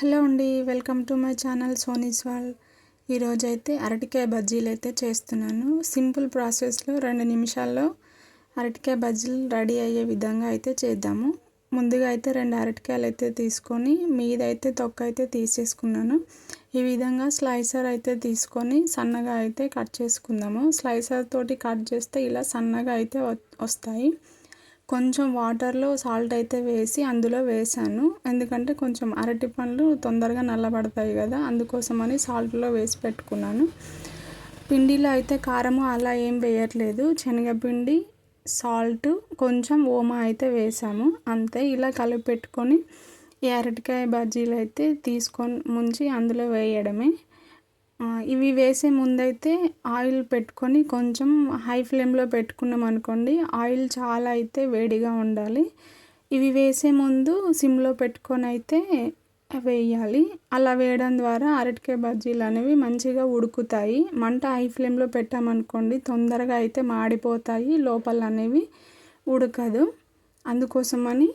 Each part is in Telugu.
హలో అండి welcome to my channel Soni's wall. ఈరోజు అయితే అరటికాయ బజ్జీలు అయితే చేస్తున్నాను. సింపుల్ ప్రాసెస్లో రెండు నిమిషాల్లో అరటికాయ బజ్జీలు రెడీ అయ్యే విధంగా అయితే చేద్దాము. ముందుగా అయితే రెండు అరటికాయలు అయితే తీసుకొని మీదైతే తొక్క అయితే తీసేసుకున్నాను. ఈ విధంగా స్లైసర్ అయితే తీసుకొని సన్నగా అయితే కట్ చేసుకుందాము. స్లైసర్ తోటి కట్ చేస్తే ఇలా సన్నగా అయితే వస్తాయి. కొంచెం వాటర్లో సాల్ట్ అయితే వేసి అందులో వేసాను. ఎందుకంటే కొంచెం అరటి పండ్లు తొందరగా నల్లబడతాయి కదా అందుకోసమని సాల్ట్లో వేసి పెట్టుకున్నాను. పిండిలో అయితే కారము అలా ఏం వేయట్లేదు. శనగపిండి సాల్ట్ కొంచెం ఓమా అయితే వేసాము. అంతే ఇలా కలిపి పెట్టుకొని ఈ అరటికాయ బజ్జీలు అయితే తీసుకొని ముంచి అందులో వేయడమే. ఇవి వేసే ముందైతే ఆయిల్ పెట్టుకొని కొంచెం హై ఫ్లేమ్లో పెట్టుకున్నాం అనుకోండి ఆయిల్ చాలా అయితే వేడిగా ఉండాలి. ఇవి వేసే ముందు సిమ్లో పెట్టుకొని అయితే వేయాలి. అలా వేయడం ద్వారా అరటికాయ బజ్జీలు అనేవి మంచిగా ఉడుకుతాయి. మంట హై ఫ్లేమ్లో పెట్టామనుకోండి తొందరగా అయితే మాడిపోతాయి లోపల అనేవి ఉడకదు. అందుకోసమని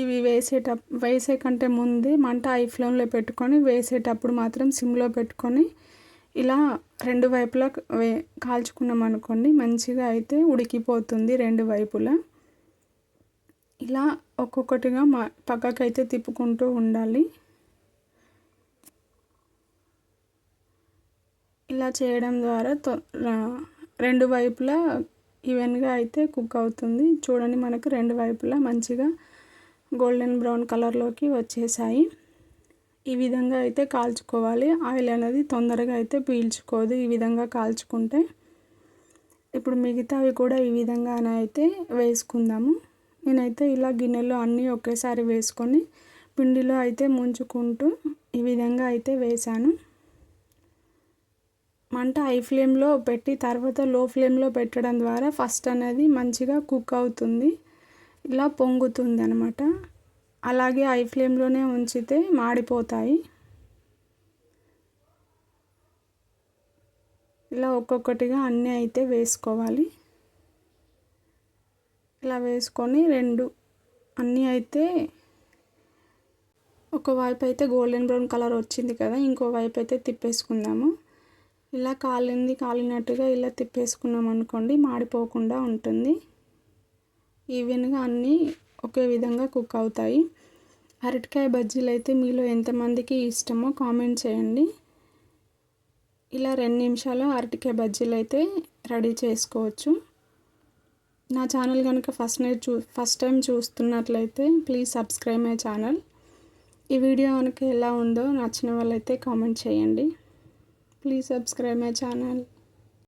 ఇవి వేసేట వేసే కంటే ముందే మంట ఐ ఫ్లేమ్లో పెట్టుకొని వేసేటప్పుడు మాత్రం సిమ్లో పెట్టుకొని ఇలా రెండు వైపులా వే కాల్చుకున్నాం అనుకోండి మంచిగా అయితే ఉడికిపోతుంది రెండు వైపులా. ఇలా ఒక్కొక్కటిగా మా పక్కకైతే తిప్పుకుంటూ ఉండాలి. ఇలా చేయడం ద్వారా రెండు వైపులా ఈవెన్గా అయితే కుక్ అవుతుంది. చూడండి మనకు రెండు వైపులా మంచిగా గోల్డెన్ బ్రౌన్ కలర్లోకి వచ్చేసాయి. ఈ విధంగా అయితే కాల్చుకోవాలి. ఆయిల్ అనేది తొందరగా అయితే పీల్చుకోదు ఈ విధంగా కాల్చుకుంటే. ఇప్పుడు మిగతావి కూడా ఈ విధంగానే అయితే వేసుకుందాము. నేనైతే ఇలా గిన్నెలో అన్నీ ఒకేసారి వేసుకొని పిండిలో అయితే ముంచుకుంటూ ఈ విధంగా అయితే వేశాను. మంట హై ఫ్లేమ్లో పెట్టి తర్వాత లో ఫ్లేమ్లో పెట్టడం ద్వారా ఫస్ట్ అనేది మంచిగా కుక్ అవుతుంది. ఇలా పొంగుతుంది అనమాట అలాగే హై ఫ్లేమ్లోనే ఉంచితే మాడిపోతాయి. ఇలా ఒక్కొక్కటిగా అన్నీ అయితే వేసుకోవాలి. ఇలా వేసుకొని రెండు అన్నీ అయితే ఒకవైపు అయితే గోల్డెన్ బ్రౌన్ కలర్ వచ్చింది కదా ఇంకో వైపు అయితే తిప్పేసుకుందాము. ఇలా కాలింది కాలినట్టుగా ఇలా తిప్పేసుకున్నాం అనుకోండి మాడిపోకుండా ఉంటుంది. ఈవెన్గా అన్నీ ఒకే విధంగా కుక్ అవుతాయి. అరటికాయ బజ్జీలు అయితే మీలో ఎంతమందికి ఇష్టమో కామెంట్ చేయండి. ఇలా రెండు నిమిషాలు అరటికాయ బజ్జీలు అయితే రెడీ చేసుకోవచ్చు. నా ఛానల్ కనుక ఫస్ట్ నైట్ చూ ఫస్ట్ టైం చూస్తున్నట్లయితే ప్లీజ్ సబ్స్క్రైబ్ మై ఛానల్. ఈ వీడియో కనుక ఎలా ఉందో నచ్చిన వాళ్ళైతే కామెంట్ చేయండి. Please subscribe my channel.